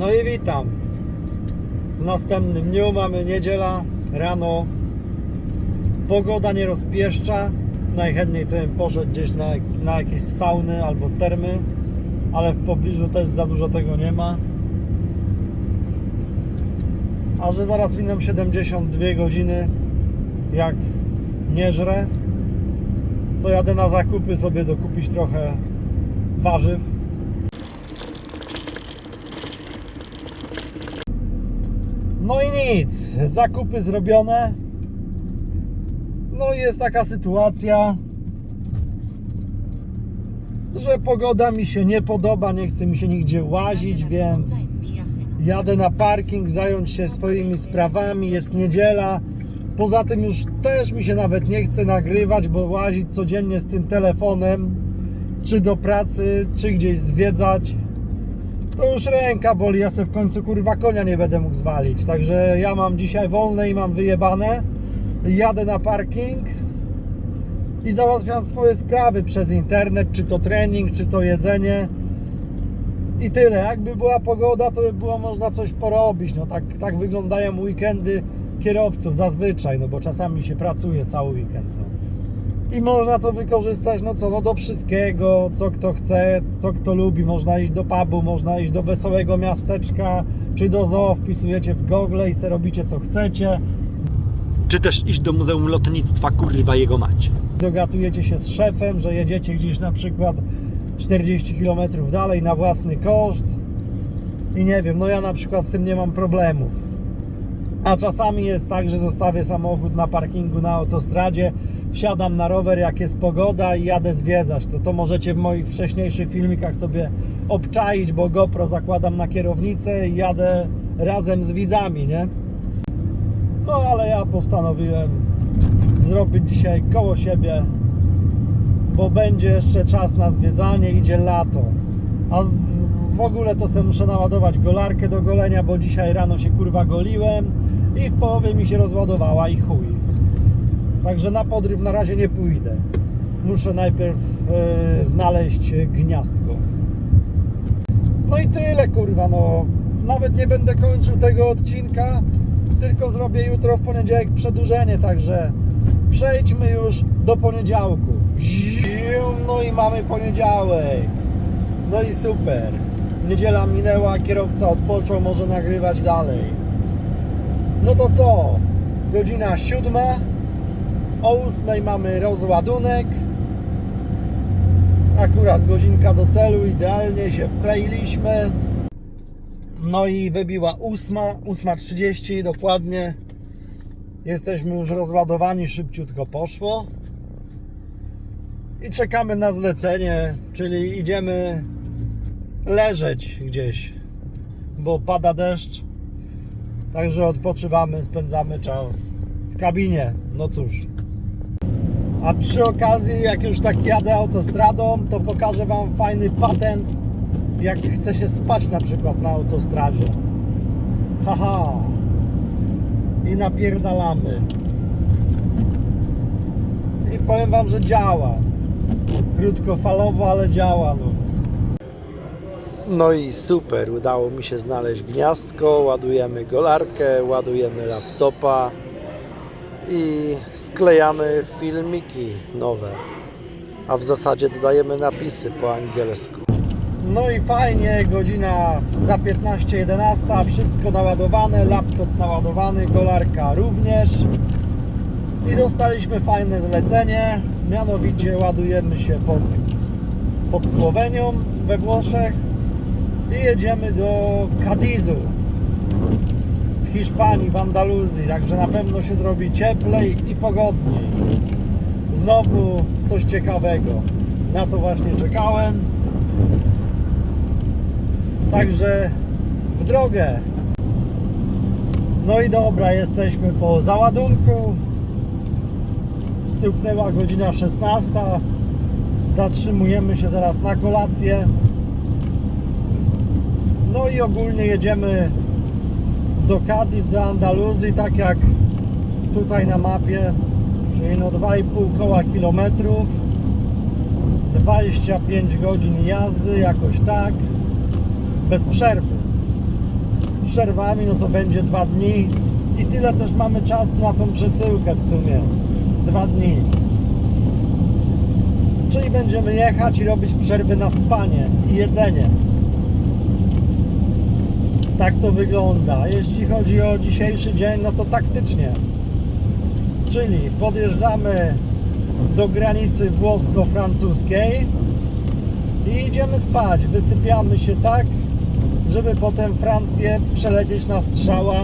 No i witam. W następnym dniu mamy niedziela, rano. Pogoda nie rozpieszcza. Najchętniej to bym poszedł gdzieś na, na jakieś sauny albo termy, ale w pobliżu też za dużo tego nie ma. A że zaraz miną 72 godziny, jak nie żrę, to jadę na zakupy sobie dokupić trochę warzyw. No i nic, zakupy zrobione. No jest taka sytuacja, że pogoda mi się nie podoba, nie chce mi się nigdzie łazić, więc jadę na parking zająć się swoimi sprawami. Jest niedziela. Poza tym już też mi się nawet nie chce nagrywać, bo łazić codziennie z tym telefonem, czy do pracy, czy gdzieś zwiedzać, to już ręka boli. Ja sobie w końcu kurwa konia nie będę mógł zwalić. Także ja mam dzisiaj wolne i mam wyjebane. Jadę na parking i załatwiam swoje sprawy przez internet, czy to trening, czy to jedzenie. I tyle. Jakby była pogoda, to by było można coś porobić. No tak, tak wyglądają weekendy kierowców zazwyczaj, no bo czasami się pracuje cały weekend. I można to wykorzystać, no co, no do wszystkiego, co kto chce, co kto lubi. Można iść do pubu, można iść do wesołego miasteczka, czy do zoo, wpisujecie w Google i sobie robicie co chcecie. Czy też iść do Muzeum Lotnictwa, kurwa jego mać. dogatujecie się z szefem, że jedziecie gdzieś na przykład 40 km dalej na własny koszt i nie wiem, no ja na przykład z tym nie mam problemów. A czasami jest tak, że zostawię samochód na parkingu na autostradzie, wsiadam na rower jak jest pogoda i jadę zwiedzać. To to możecie w moich wcześniejszych filmikach sobie obczaić, bo GoPro zakładam na kierownicę i jadę razem z widzami, nie? No ale ja postanowiłem zrobić dzisiaj koło siebie, bo będzie jeszcze czas na zwiedzanie, idzie lato. A w ogóle to sobie muszę naładować golarkę do golenia, bo dzisiaj rano się kurwa goliłem i w połowie mi się rozładowała i chuj. Także na podryw na razie nie pójdę. Muszę najpierw e, znaleźć gniazdko. No i tyle kurwa, no. Nawet nie będę kończył tego odcinka, tylko zrobię jutro w poniedziałek przedłużenie, także przejdźmy już do poniedziałku. No i mamy poniedziałek. No i super. Niedziela minęła, kierowca odpoczął, może nagrywać dalej. No to co? Godzina siódma. O ósmej mamy rozładunek. Akurat godzinka do celu, idealnie się wkleiliśmy. No i wybiła ósma, 8.30 dokładnie. Jesteśmy już rozładowani, szybciutko poszło. I czekamy na zlecenie, czyli idziemy leżeć gdzieś, bo pada deszcz. Także odpoczywamy, spędzamy czas w kabinie. No cóż. A przy okazji, jak już tak jadę autostradą, to pokażę Wam fajny patent, jak chce się spać na przykład na autostradzie. Haha. I napierdalamy. I powiem Wam, że działa. Krótkofalowo, ale działa. No. No i super, udało mi się znaleźć gniazdko, ładujemy golarkę, ładujemy laptopa i sklejamy filmiki nowe. A w zasadzie dodajemy napisy po angielsku. No i fajnie, godzina za 15.11, wszystko naładowane, laptop naładowany, golarka również. I dostaliśmy fajne zlecenie, mianowicie ładujemy się pod, pod Słowenią we Włoszech i jedziemy do Cadizu w Hiszpanii, w Andaluzji, także na pewno się zrobi cieplej i pogodniej. Znowu coś ciekawego. Na to właśnie czekałem. Także w drogę. No i dobra, jesteśmy po załadunku. Stuknęła godzina 16. Zatrzymujemy się zaraz na kolację. No i ogólnie jedziemy do Cadiz, do Andaluzji, tak jak tutaj na mapie, czyli no 2,5 koła kilometrów, 25 godzin jazdy, jakoś tak, bez przerwy. przerwami, no to będzie dwa dni. I tyle też mamy czasu na tą przesyłkę w sumie. Dwa dni. Czyli będziemy jechać i robić przerwy na spanie i jedzenie. Tak to wygląda. Jeśli chodzi o dzisiejszy dzień, no to taktycznie. Czyli podjeżdżamy do granicy włosko-francuskiej i idziemy spać. Wysypiamy się tak, żeby potem Francję przelecieć na strzała,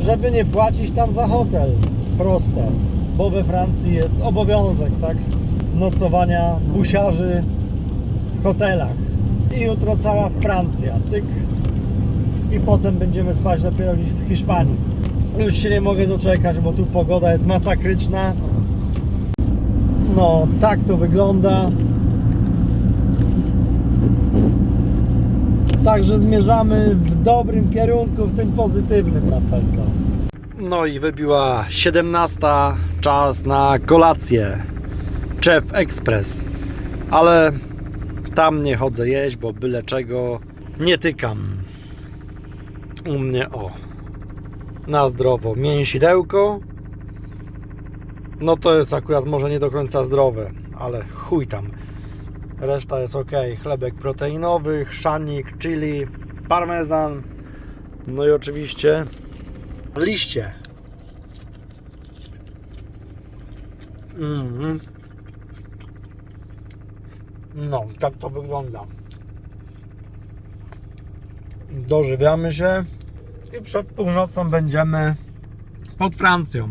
żeby nie płacić tam za hotel. Proste, bo we Francji jest obowiązek, tak? Nocowania busiarzy w hotelach. I jutro cała Francja, cyk. I potem będziemy spać dopiero w Hiszpanii. Już się nie mogę doczekać, bo tu pogoda jest masakryczna. No, tak to wygląda. Także zmierzamy w dobrym kierunku, w tym pozytywnym na pewno. No i wybiła 17. Czas na kolację. Chef Express. Ale tam nie chodzę jeść, bo byle czego nie tykam. U mnie o. Na zdrowo. Mięsidełko. No to jest akurat może nie do końca zdrowe, ale chuj tam. Reszta jest ok. Chlebek proteinowy, szanik, chili, parmezan. No i oczywiście liście. Mhm. No, tak to wygląda. Dożywiamy się i przed północą będziemy pod Francją.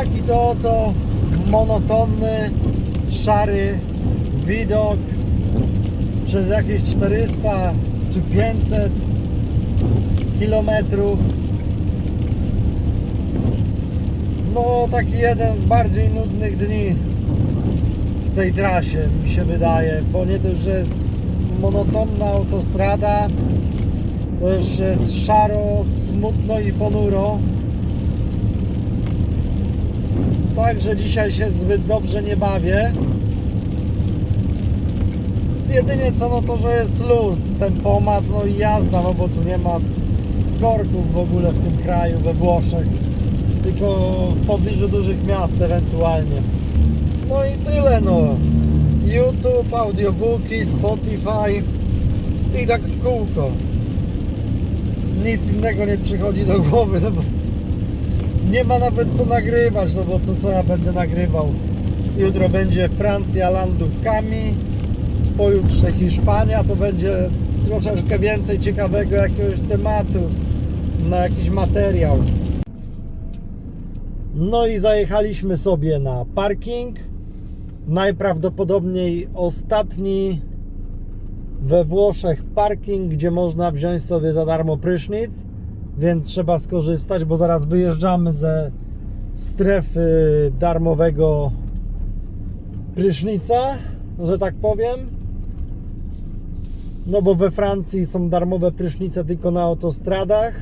Taki to oto monotonny, szary widok przez jakieś 400 czy 500 kilometrów. No taki jeden z bardziej nudnych dni w tej trasie mi się wydaje, bo nie dość, że jest monotonna autostrada, to jeszcze jest szaro, smutno i ponuro. Także dzisiaj się zbyt dobrze nie bawię. Jedynie co no to, że jest luz, tempomat, no i jazda, no bo tu nie ma korków w ogóle w tym kraju, we Włoszech. Tylko w pobliżu dużych miast ewentualnie. No i tyle no. YouTube, audiobooki, Spotify i tak w kółko. Nic innego nie przychodzi do głowy, no bo nie ma nawet co nagrywać, no bo co, co ja będę nagrywał? Jutro będzie Francja landówkami, pojutrze Hiszpania, to będzie troszeczkę więcej ciekawego jakiegoś tematu, na jakiś materiał. No i zajechaliśmy sobie na parking. Najprawdopodobniej ostatni we Włoszech parking, gdzie można wziąć sobie za darmo prysznic więc trzeba skorzystać, bo zaraz wyjeżdżamy ze strefy darmowego prysznica, że tak powiem. No bo we Francji są darmowe prysznice tylko na autostradach,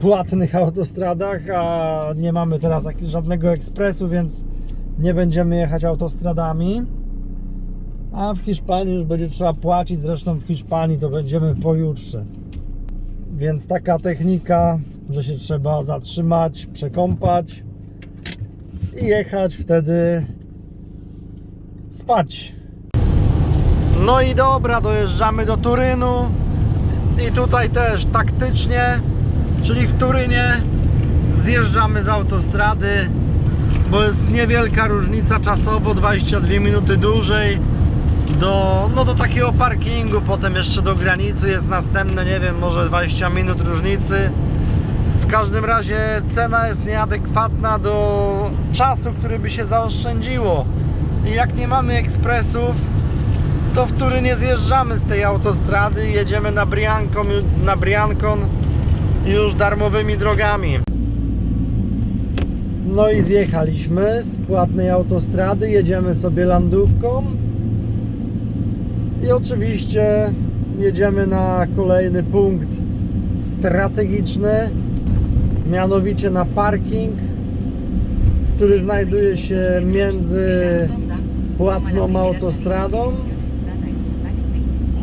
płatnych autostradach, a nie mamy teraz żadnego ekspresu, więc nie będziemy jechać autostradami. A w Hiszpanii już będzie trzeba płacić, zresztą w Hiszpanii to będziemy pojutrze. Więc taka technika, że się trzeba zatrzymać, przekąpać i jechać wtedy spać. No i dobra, dojeżdżamy do Turynu i tutaj też taktycznie, czyli w Turynie zjeżdżamy z autostrady, bo jest niewielka różnica czasowo, 22 minuty dłużej do, no do takiego parkingu, potem jeszcze do granicy jest następne, nie wiem, może 20 minut różnicy. W każdym razie cena jest nieadekwatna do czasu, który by się zaoszczędziło. I jak nie mamy ekspresów, to w Turynie zjeżdżamy z tej autostrady jedziemy na Briancon, na Briancon już darmowymi drogami. No i zjechaliśmy z płatnej autostrady, jedziemy sobie landówką. I oczywiście jedziemy na kolejny punkt strategiczny, mianowicie na parking, który znajduje się między płatną autostradą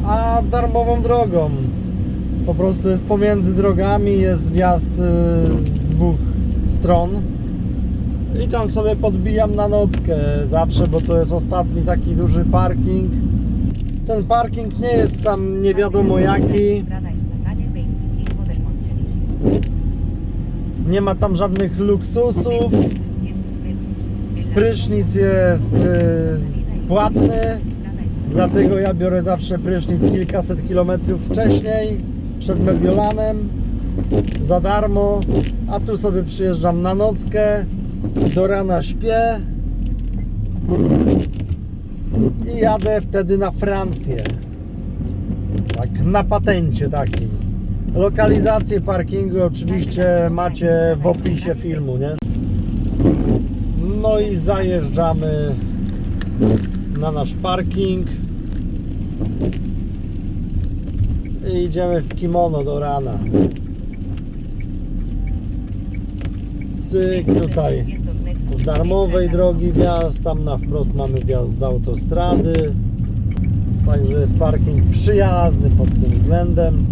a darmową drogą. Po prostu jest pomiędzy drogami, jest wjazd y, z dwóch stron. I tam sobie podbijam na nockę zawsze, bo to jest ostatni taki duży parking. Ten parking nie jest tam nie wiadomo jaki. Nie ma tam żadnych luksusów. Prysznic jest y, płatny, dlatego ja biorę zawsze prysznic kilkaset kilometrów wcześniej, przed Mediolanem, za darmo, a tu sobie przyjeżdżam na nockę, do rana śpię i jadę wtedy na Francję. Tak, na patencie takim. Lokalizację parkingu oczywiście macie w opisie filmu, nie? No i zajeżdżamy na nasz parking i idziemy w kimono do rana. Cyk tutaj z darmowej drogi wjazd, tam na wprost mamy wjazd z autostrady. Także jest parking przyjazny pod tym względem.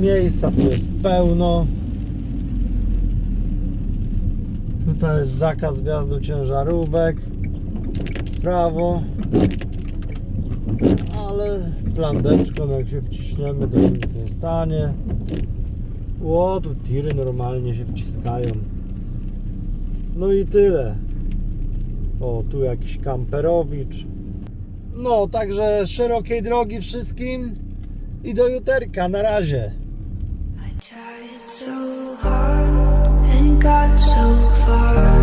Miejsca tu jest pełno. Tutaj jest zakaz wjazdu ciężarówek. W prawo. Ale plandeczką jak się wciśniemy to się nic nie stanie. Ło, tu tiry normalnie się wciskają. No i tyle. O, tu jakiś kamperowicz. No, także szerokiej drogi wszystkim i do juterka. Na razie. I tried so hard and got so far.